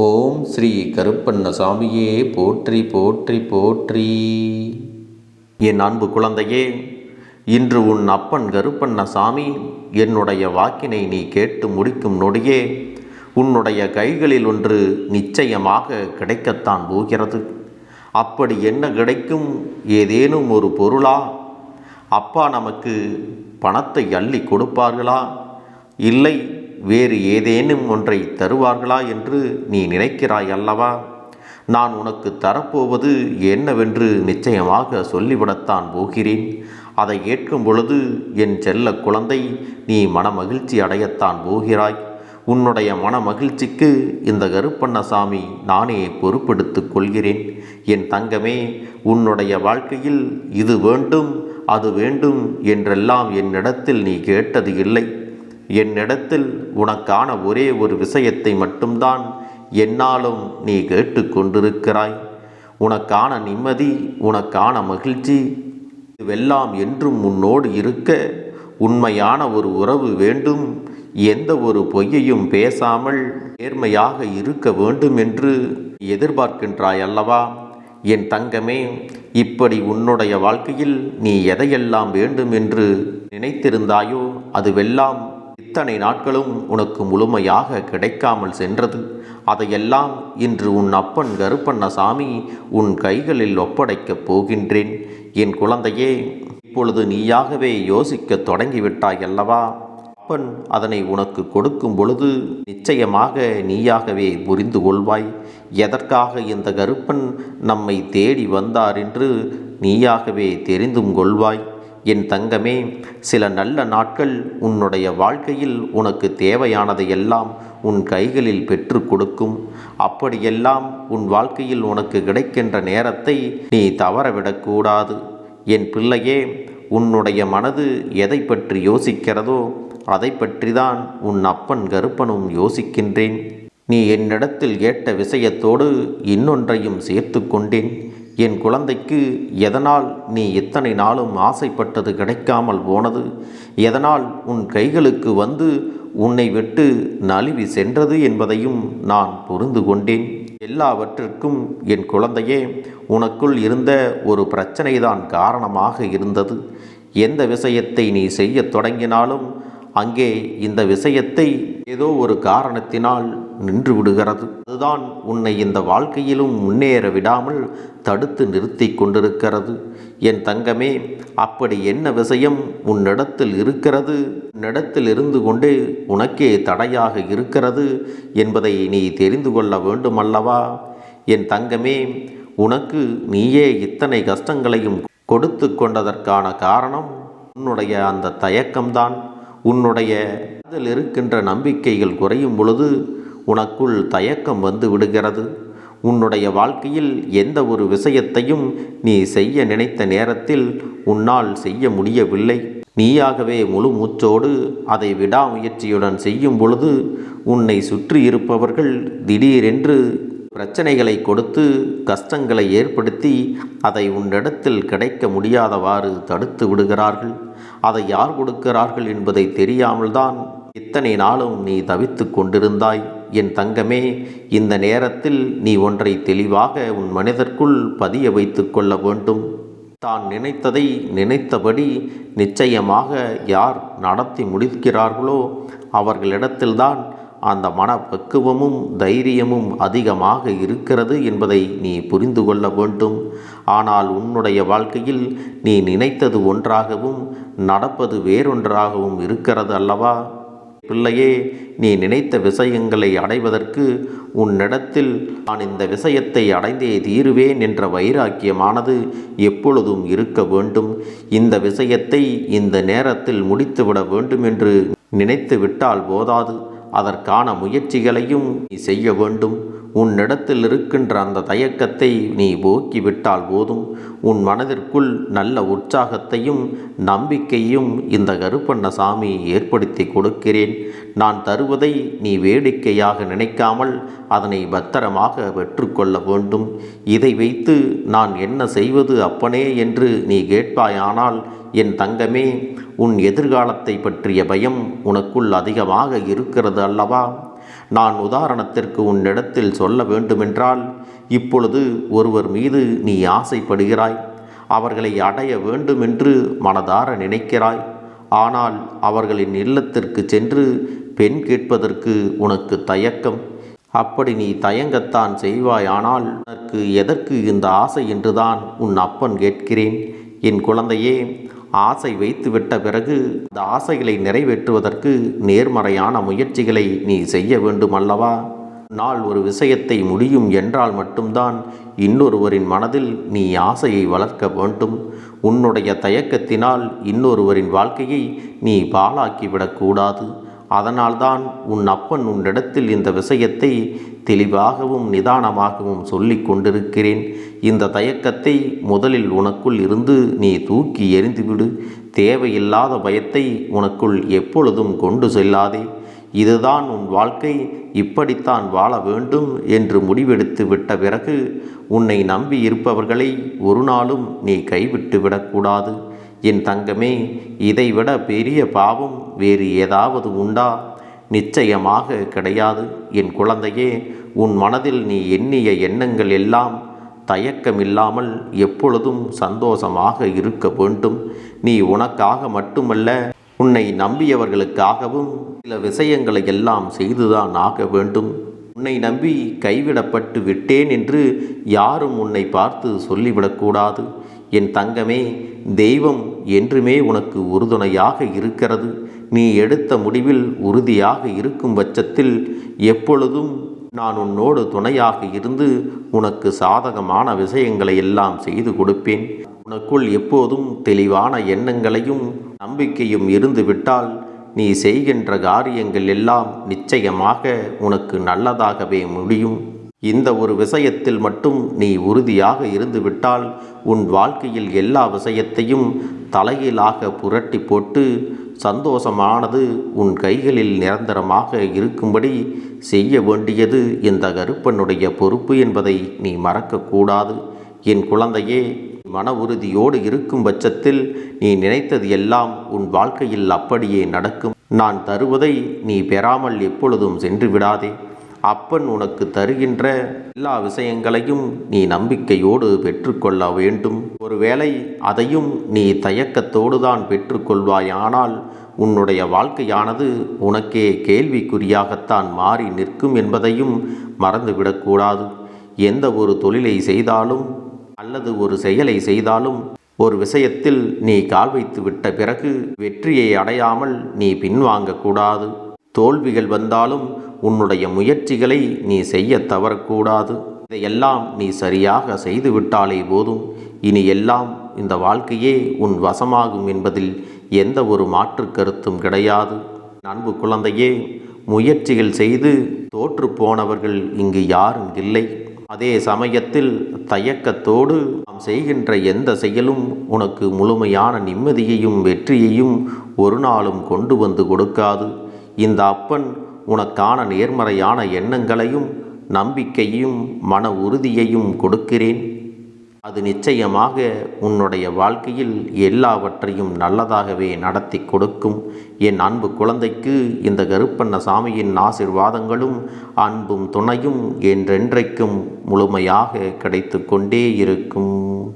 ஓம் ஸ்ரீ கருப்பண்ணசாமியே போற்றி போற்றி போற்றி. என் அன்பு குழந்தையே இன்று உன் அப்பன் கருப்பண்ணசாமி என்னுடைய வாக்கினை நீ கேட்டு முடிக்கும் நொடியே உன்னுடைய கைகளில் ஒன்று நிச்சயமாக கிடைக்கத்தான் போகிறது. அப்படி என்ன கிடைக்கும்? ஏதேனும் ஒரு பொருளா? அப்பா நமக்கு பணத்தை அள்ளி கொடுப்பார்களா? இல்லை வேறு ஏதேனும் ஒன்றை தருவார்களா என்று நீ நினைக்கிறாய் அல்லவா? நான் உனக்கு தரப்போவது என்னவென்று நிச்சயமாக சொல்லிவிடத்தான் போகிறேன். அதை கேட்கும் பொழுது என் செல்ல குழந்தை நீ மனமகிழ்ச்சி அடையத்தான் போகிறாய். உன்னுடைய மன மகிழ்ச்சிக்கு இந்த கருப்பண்ணசாமி நானே பொறுப்பெடுத்து கொள்கிறேன். என் தங்கமே உன்னுடைய வாழ்க்கையில் இது வேண்டும் அது வேண்டும் என்றெல்லாம் என்னிடத்தில் நீ கேட்டது இல்லை. என்னிடத்தில் உனக்கான ஒரே ஒரு விஷயத்தை மட்டும்தான் என்னாலும் நீ கேட்டுக்கொண்டிருக்கிறாய். உனக்கான நிம்மதி உனக்கான மகிழ்ச்சி இதுவெல்லாம் என்றும் உன்னோடு இருக்க உண்மையான ஒரு உறவு வேண்டும். எந்த ஒரு பொய்யையும் பேசாமல் நேர்மையாக இருக்க வேண்டும் என்று எதிர்பார்க்கின்றாய் அல்லவா? என் தங்கமே இப்படி உன்னுடைய வாழ்க்கையில் நீ எதையெல்லாம் வேண்டும் என்று நினைத்திருந்தாயோ அதுவெல்லாம் இத்தனை நாட்களும் உனக்கு முழுமையாக கிடைக்காமல் சென்றது. அதையெல்லாம் இன்று உன் அப்பன் கருப்பண்ணசாமி உன் கைகளில் ஒப்படைக்கப் போகின்றேன். என் குழந்தையே இப்பொழுது நீயாகவே யோசிக்கத் தொடங்கிவிட்டாய் அல்லவா அப்பன் அதனை உனக்கு கொடுக்கும் பொழுது நிச்சயமாக நீயாகவே புரிந்து கொள்வாய். எதற்காக இந்த கருப்பன் நம்மை தேடி வந்தார் என்று நீயாகவே தெரிந்தும் கொள்வாய். என் தங்கமே சில நல்ல நாட்கள் உன்னுடைய வாழ்க்கையில் உனக்கு தேவையானதை எல்லாம் உன் கைகளில் பெற்று கொடுக்கும். அப்படியெல்லாம் உன் வாழ்க்கையில் உனக்கு கிடைக்கின்ற நேரத்தை நீ தவறவிடக்கூடாது. என் பிள்ளையே உன்னுடைய மனது எதை பற்றி யோசிக்கிறதோ அதை பற்றிதான் உன் அப்பன் கருப்பனும் யோசிக்கின்றேன். நீ என்னிடத்தில் கேட்ட விஷயத்தோடு இன்னொன்றையும் சேர்த்து கொண்டேன். என் குழந்தைக்கு எதனால் நீ இத்தனை நாளும் ஆசைப்பட்டது கிடைக்காமல் போனது? எதனால் உன் கைகளுக்கு வந்து உன்னை விட்டு நழுவி சென்றது என்பதையும் நான் புரிந்து கொண்டேன். எல்லாவற்றிற்கும் என் குழந்தையே உனக்குள் இருந்த ஒரு பிரச்சனைதான் காரணமாக இருந்தது. எந்த விஷயத்தை நீ செய்யத் தொடங்கினாலும் அங்கே இந்த விஷயத்தை ஏதோ ஒரு காரணத்தினால் நின்று விடுகிறது. அதுதான் உன்னை இந்த வாழ்க்கையிலும் முன்னேற விடாமல் தடுத்து நிறுத்தி கொண்டிருக்கிறது. என் தங்கமே அப்படி என்ன விஷயம் உன்னிடத்தில் இருக்கிறது? உன்னிடத்தில் இருந்து கொண்டே உனக்கே தடையாக இருக்கிறது என்பதை நீ தெரிந்து கொள்ள வேண்டுமல்லவா? என் தங்கமே உனக்கு நீயே இத்தனை கஷ்டங்களையும் கொடுத்து கொண்டதற்கான காரணம் உன்னுடைய அந்த தயக்கம்தான். உன்னுடைய அதில் இருக்கின்ற நம்பிக்கைகள் குறையும் பொழுது உனக்குள் தயக்கம் வந்து விடுகிறது. உன்னுடைய வாழ்க்கையில் எந்த ஒரு விஷயத்தையும் நீ செய்ய நினைத்த நேரத்தில் உன்னால் செய்ய முடியவில்லை. நீயாகவே முழு மூச்சோடு அதை விடாமுயற்சியுடன் செய்யும் பொழுது உன்னை சுற்றி இருப்பவர்கள் திடீரென்று பிரச்சனைகளை கொடுத்து கஷ்டங்களை ஏற்படுத்தி அதை உன்னிடத்தில் கிடைக்க முடியாதவாறு தடுத்து விடுகிறார்கள். அதை யார் கொடுக்கிறார்கள் என்பதை தெரியாமல்தான் இத்தனை நாளும் நீ தவித்து கொண்டிருந்தாய். என் தங்கமே இந்த நேரத்தில் நீ ஒன்றை தெளிவாக உன் மனிதர்க்குள் பதிய வைத்து கொள்ள வேண்டும். தான் நினைத்ததை நினைத்தபடி நிச்சயமாக யார் நடத்தி முடிக்கிறார்களோ அவர்களிடத்தில்தான் அந்த மனப்பக்குவமும் தைரியமும் அதிகமாக இருக்கிறது என்பதை நீ புரிந்து கொள்ள வேண்டும். ஆனால் உன்னுடைய வாழ்க்கையில் நீ நினைத்தது ஒன்றாகவும் நடப்பது வேறொன்றாகவும் இருக்கிறது அல்லவா? பிள்ளையே நீ நினைத்த விஷயங்களை அடைவதற்கு உன்னிடத்தில் நான் இந்த விஷயத்தை அடைந்தே தீருவேன் என்ற வைராக்கியமானது எப்பொழுதும் இருக்க வேண்டும். இந்த விஷயத்தை இந்த நேரத்தில் முடித்துவிட வேண்டும் என்று நினைத்து விட்டால் போதாது. அதற்கான முயற்சிகளையும் நீ செய்ய வேண்டும். உன்னிடத்தில் இருக்கின்ற அந்த தயக்கத்தை நீ போக்கிவிட்டால் போதும். உன் மனதிற்குள் நல்ல உற்சாகத்தையும் நம்பிக்கையும் இந்த கருப்பண்ண சாமி ஏற்படுத்தி கொடுக்கிறேன். நான் தருவதை நீ வேடிக்கையாக நினைக்காமல் அதனை பத்திரமாக பெற்றுக்கொள்ள வேண்டும். இதை வைத்து நான் என்ன செய்வது அப்பனே என்று நீ கேட்பாயானால் என் தங்கமே உன் எதிர்காலத்தை பற்றிய பயம் உனக்குள் அதிகமாக இருக்கிறது அல்லவா? நான் உதாரணத்திற்கு உன்னிடத்தில் சொல்ல வேண்டுமென்றால் இப்பொழுது ஒருவர் மீது நீ ஆசைப்படுகிறாய். அவர்களை அடைய வேண்டுமென்று மனதார நினைக்கிறாய். ஆனால் அவர்களின் இல்லத்திற்கு சென்று பெண் கேட்பதற்கு உனக்கு தயக்கம். அப்படி நீ தயங்கத்தான் செய்வாயானால் உனக்கு எதற்கு இந்த ஆசை என்றுதான் உன் அப்பன் கேட்கிறேன். என் குழந்தையே ஆசை வைத்துவிட்ட பிறகு அந்த ஆசைகளை நிறைவேற்றுவதற்கு நேர்மறையான முயற்சிகளை நீ செய்ய வேண்டும் அல்லவா நாள் ஒரு விஷயத்தை முடியும் என்றால் மட்டும்தான் இன்னொருவரின் மனதில் நீ ஆசையை வளர்க்க வேண்டும். உன்னுடைய தயக்கத்தினால் இன்னொருவரின் வாழ்க்கையை நீ பாழாக்கிவிடக்கூடாது. அதனால்தான் உன் அப்பன் உன்னிடத்தில் இந்த விஷயத்தை தெளிவாகவும் நிதானமாகவும் சொல்லி கொண்டிருக்கிறேன். இந்த தயக்கத்தை முதலில் உனக்குள் இருந்து நீ தூக்கி எறிந்துவிடு. தேவையில்லாத பயத்தை உனக்குள் எப்பொழுதும் கொண்டு செல்லாதே. இதுதான் உன் வாழ்க்கை. இப்படித்தான் வாழ வேண்டும் என்று முடிவெடுத்து விட்ட பிறகு உன்னை நம்பி இருப்பவர்களை ஒரு நாளும் நீ கைவிட்டு விடக்கூடாது. என் தங்கமே இதைவிட பெரிய பாவம் வேறு ஏதாவது உண்டா? நிச்சயமாக கிடையாது. என் குழந்தையே உன் மனதில் நீ எண்ணிய எண்ணங்கள் எல்லாம் தயக்கமில்லாமல் எப்பொழுதும் சந்தோஷமாக இருக்க வேண்டும். நீ உனக்காக மட்டுமல்ல உன்னை நம்பியவர்களுக்காகவும் சில விஷயங்களை எல்லாம் செய்துதான் ஆக வேண்டும். உன்னை நம்பி கைவிடப்பட்டு விட்டேன் என்று யாரும் உன்னை பார்த்து சொல்லிவிடக்கூடாது என் தங்கமே தெய்வம் என்றுமே உனக்கு உறுதுணையாக இருக்கிறது. நீ எடுத்த முடிவில் உறுதியாக இருக்கும் பட்சத்தில் எப்பொழுதும் நான் உன்னோடு துணையாக இருந்து உனக்கு சாதகமான விஷயங்களை எல்லாம் செய்து கொடுப்பேன். உனக்குள் எப்போதும் தெளிவான எண்ணங்களையும் நம்பிக்கையும் இருந்துவிட்டால் நீ செய்கின்ற காரியங்கள் எல்லாம் நிச்சயமாக உனக்கு நல்லதாகவே முடியும். இந்த ஒரு விஷயத்தில் மட்டும் நீ உறுதியாக இருந்துவிட்டால் உன் வாழ்க்கையில் எல்லா விஷயத்தையும் தலையிலாக புரட்டி போட்டு சந்தோஷமானது உன் கைகளில் நிரந்தரமாக இருக்கும்படி செய்ய வேண்டியது இந்த கருப்பனுடைய பொறுப்பு என்பதை நீ மறக்கக்கூடாது. என் குழந்தையே மன உறுதியோடு இருக்கும் பட்சத்தில் நீ நினைத்தது எல்லாம் உன் வாழ்க்கையில் அப்படியே நடக்கும். நான் தருவதை நீ பெறாமல் எப்பொழுதும் சென்று விடாதே. அப்பன் உனக்கு தருகின்ற எல்லா விஷயங்களையும் நீ நம்பிக்கையோடு பெற்றுக்கொள்ள வேண்டும். ஒருவேளை அதையும் நீ தயக்கத்தோடு தான் பெற்றுக்கொள்வாயானால் உன்னுடைய வாழ்க்கையானது உனக்கே கேள்விக்குறியாகத்தான் மாறி நிற்கும் என்பதையும் மறந்துவிடக்கூடாது. எந்த ஒரு தொழிலை செய்தாலும் அல்லது ஒரு செயலை செய்தாலும் ஒரு விஷயத்தில் நீ கால் வைத்து விட்ட பிறகு வெற்றியை அடையாமல் நீ பின்வாங்கக்கூடாது. தோல்விகள் வந்தாலும் உன்னுடைய முயற்சிகளை நீ செய்ய தவறக்கூடாது. இதையெல்லாம் நீ சரியாக செய்துவிட்டாலே போதும். இனி எல்லாம் இந்த வாழ்க்கையே உன் வசமாகும் என்பதில் எந்த ஒரு மாற்று கருத்தும் கிடையாது. அன்பு குழந்தையே முயற்சிகள் செய்து தோற்று போனவர்கள் இங்கு யாரும் இல்லை. அதே சமயத்தில் தயக்கத்தோடு நாம் செய்கின்ற எந்த செயலும் உனக்கு முழுமையான நிம்மதியையும் வெற்றியையும் ஒரு நாளும் கொண்டு வந்து கொடுக்காது. இந்த அப்பன் உனக்கான நேர்மறையான எண்ணங்களையும் நம்பிக்கையும் மன உறுதியையும் கொடுக்கிறேன். அது நிச்சயமாக உன்னுடைய வாழ்க்கையில் எல்லாவற்றையும் நல்லதாகவே நடத்தி கொடுக்கும். என் அன்பு குழந்தைக்கு இந்த கருப்பண்ண சாமியின் ஆசிர்வாதங்களும் அன்பும் துணையும் என்றென்றைக்கும் முழுமையாக கிடைத்து கொண்டே இருக்கும்.